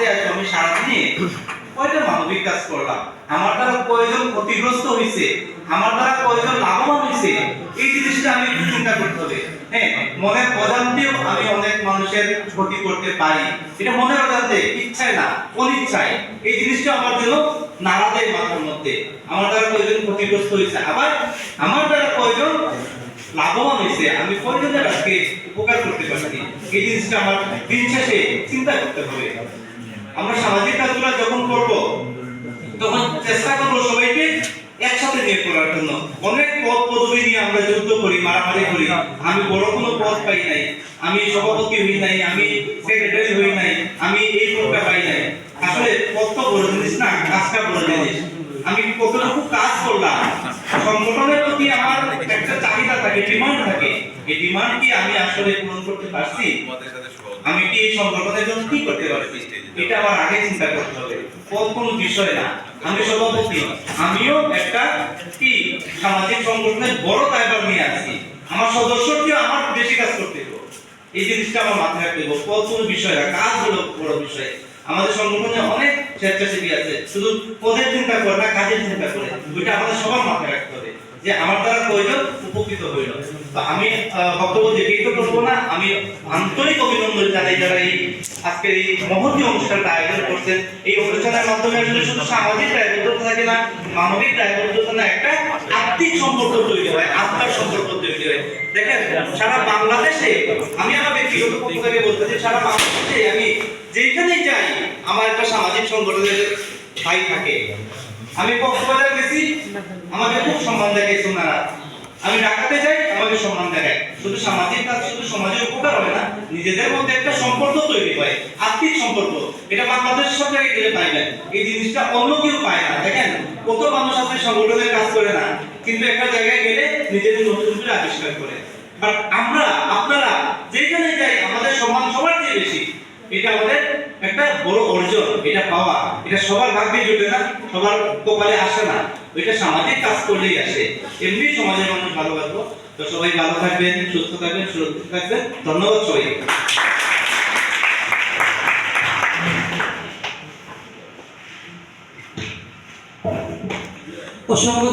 ভাবতে আসব আমি সারাদিনে কয়টা মানবিক কাজ করলাম? আমার দ্বারা কয়জন ক্ষতিগ্রস্ত হয়েছে আমার দ্বারা কয়জন লাভবান হয়েছে এই জিনিসটা আমি চিন্তা করতে হবে। হ্যাঁ মনের অজান্তেও আমি অনেক মানুষের ক্ষতি করতে পারি। এটা অজান্তে, ইচ্ছায় না এই জিনিসটা আমার জন্য নাড়া দেয় মাথার মধ্যে। আমার দ্বারা কয়জন ক্ষতিগ্রস্ত হয়েছে আবার আমার দ্বারা কয়জন লাভবান হয়েছে আমি কয়জনের আজকে উপকার করতে পারছি? এই জিনিসটা আমার দিন শেষে চিন্তা করতে হবে। আমরা সামাজিক কাজগুলো যখন করব, তখন চেষ্টা করব সবাইকে একসাথে নিয়ে করার জন্য। অনেক পদ পদবি নিয়ে আমরা যুদ্ধ করি, মারামারি করি। আমি বড় কোনো পদ পাই নাই, আমি সভাপতি হই নাই, আমি সেক্রেটারি হই নাই, আমি এই পদটা পাই নাই। আসলে পদ তো বড় জিনিস না, কাজটা বড় জিনিস। আমি কতটুকু কাজ করলাম। সংগঠনের প্রতি আমার একটা চাহিদা থাকে, ডিমান্ড থাকে। এই ডিমান্ড কি আমি আসলে পূরণ করতে পারছি? আমি কি এই সংগঠনের জন্য কি করতে পারছি? এটা আমার আগে চিন্তা করতে হবে। পদ কোনো বিষয় না? আমি সভাপতি, আমিও একটা কি? সামাজিক সংগঠনের বড় দায়ভার নিয়ে আছি। আমার সদস্যকেও আমার বেশি কাজ করতে হবে এই জিনিসটা আমার মাথায় রাখতে হবে পদ কোন বিষয় না? কাজ হলো বড় বিষয়। আমাদের সংগঠনে অনেক স্বেচ্ছাসেবী আছে। শুধু পদের চিন্তা করে না, কাজের চিন্তা করে। ওইটা আমাদের সবার মাথায় রাখতে হবে। যে আমার দ্বারা কয়জন উপকৃত হইল। তো আমি বক্তব্য দীর্ঘিত করব না, আমি আন্তরিক অভিনন্দন জানাই যারা এই আজকের এই মহতী অনুষ্ঠানটা আয়োজন করছেন। এই অনুষ্ঠানের মাধ্যমে আসলে শুধু সামাজিক দায়বদ্ধতা থাকে না, মানবিক দায়বদ্ধতা না, একটা আত্মিক সম্পর্ক তৈরি হয়, আত্মার সম্পর্ক তৈরি হয়। দেখেন, সারা বাংলাদেশে, আমি আমার ব্যক্তিগত পক্ষ বলতে চাই সারা বাংলাদেশে আমি যেখানেই যাই, আমার একটা সামাজিক সংগঠনের ভাই থাকে। আমি কক্সবাজার গেছি। আমাকে খুব সম্মান দেখাইছে ওনারা আমি ঢাকাতে যাই, আমাকে সম্মান দেখায়। শুধু সামাজিক কাজ, শুধু সমাজের উপকার হয় না, নিজেদের মধ্যে একটা সম্পর্ক তৈরি হয়, আত্মিক সম্পর্ক। এটা বাংলাদেশ জায়গায় গেলে না। এই জিনিসটা অন্য কেউ পায় না, দেখেন? কত মানুষ আছে সংগঠনের কাজ করে না, কিন্তু একটা জায়গায় গেলে নিজেদের নতুন করে আবিষ্কার করে। আমরা, আপনারা, যেখানে যাই, আমাদের সম্মান সবার চেয়ে বেশি। এটা আমাদের একটা বড় অর্জন, এটা পাওয়া। এটা সবার ভাগ্যে জুটে না, সবার কপালে আসে না। এটা সামাজিক কাজ করলেই আসে। এমনি সমাজের মানুষ ভালো থাকব। তো সবাই ভালো থাকবেন, সুস্থ থাকবেন, সুরক্ষিত থাকবেন। ধন্যবাদ সবাইকে। অসংখ্য